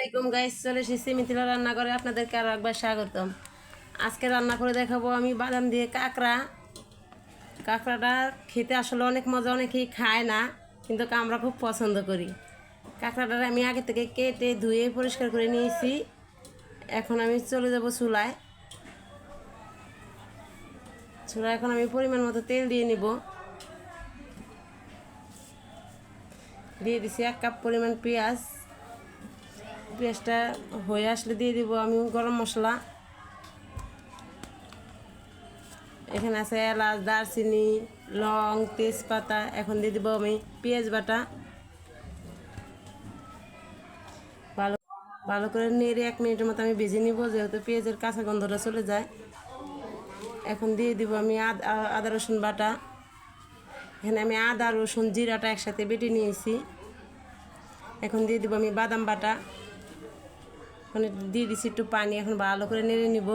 আলাইকুম গাইস চলে এসেছি মিথিলা রান্না করে আপনাদেরকে আরও একবার স্বাগতম। আজকে রান্না করে দেখাবো আমি বাদাম দিয়ে কাঁকড়া। কাঁকড়াটা খেতে আসলে অনেক মজা, অনেকেই খায় না, কিন্তু আমরা খুব পছন্দ করি। কাঁকড়াটা আমি আগে থেকে কেটে ধুয়ে পরিষ্কার করে নিয়েছি। এখন আমি চলে যাব চুলায়। চুলায় এখন আমি পরিমাণ মতো তেল দিয়ে নিব। দিয়ে দিছি এক কাপ পরিমাণ পেঁয়াজ। পেঁয়াজটা হয়ে আসলে দিয়ে দিব আমি গরম মশলা। এখানে আছে এলাচ, দারচিনি, লং, তেজপাতা, এখন দিয়ে দিব আমি পেঁয়াজ বাটা। ভালো ভালো করে নেড়ে এক মিনিটের মতো আমি ভেজে নিব, যেহেতু পেঁয়াজের কাঁচা গন্ধটা চলে যায়। এখন দিয়ে দিব আমি আদা আদা রসুন বাটা। এখানে আমি আদা, রসুন, জিরাটা একসাথে বেটে নিয়েছি। এখন দিয়ে দিব আমি বাদাম বাটা। মানে দিয়ে দিচ্ছি একটু পানি, এখন ভালো করে নেড়ে নিব।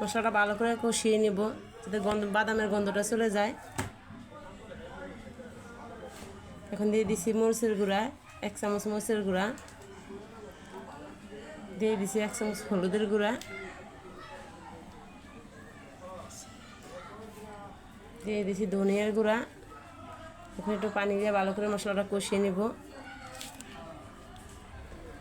মশলাটা ভালো করে কষিয়ে নিব, যাতে গন্ধ, বাদামের গন্ধটা চলে যায়। এখন দিয়ে দিচ্ছি মরিচের গুঁড়া, এক চামচ মরিচের গুঁড়া। দিয়ে দিচ্ছি এক চামচ হলুদের গুঁড়া। দিয়ে দিচ্ছি ধনিয়ার গুঁড়া। এখন একটু পানি দিয়ে ভালো করে মশলাটা কষিয়ে নিব।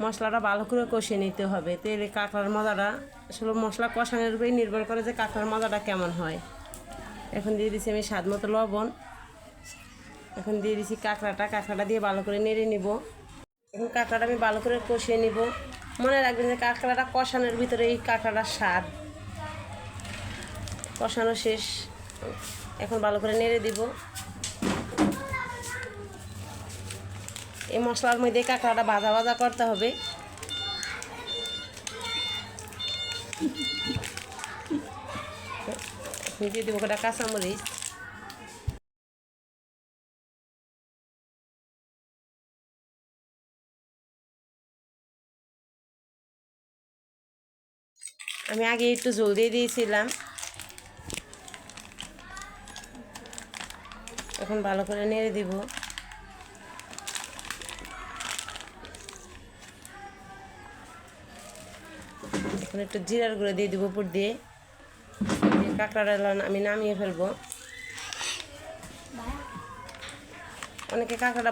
মশলাটা ভালো করে কষিয়ে নিতে হবে। তেলে কাঁকড়ার মজাটা, আসলে মশলা কষানোর উপরেই নির্ভর করে যে কাঁকড়ার মজাটা কেমন হয়। এখন দিয়ে দিচ্ছি আমি স্বাদ মতো লবণ। এখন দিয়ে দিচ্ছি কাঁকড়াটা কাঁকড়াটা দিয়ে ভালো করে নেড়ে নিব। এখন কাঁকড়াটা আমি ভালো করে কষিয়ে নিব। মনে রাখবেন যে কাঁকড়াটা কষানোর ভিতরে এই কাঁকড়াটার স্বাদ। কষানো শেষ। এখন ভালো করে নেড়ে দিব। এই মশলার মধ্যে কাঁকড়াটা ভাজা ভাজা করতে হবে। দিব কটা কাঁচামরিচ। আমি আগে একটু জল দিয়ে দিয়েছিলাম। এখন ভালো করে নেড়ে দিব। এখন একটু জিরার গুঁড়ো দিয়ে দিব উপর দিয়ে। কাঁকড়া কাঁকড়াটা আমি নামিয়ে ফেলব। অনেকে কাঁকড়াটা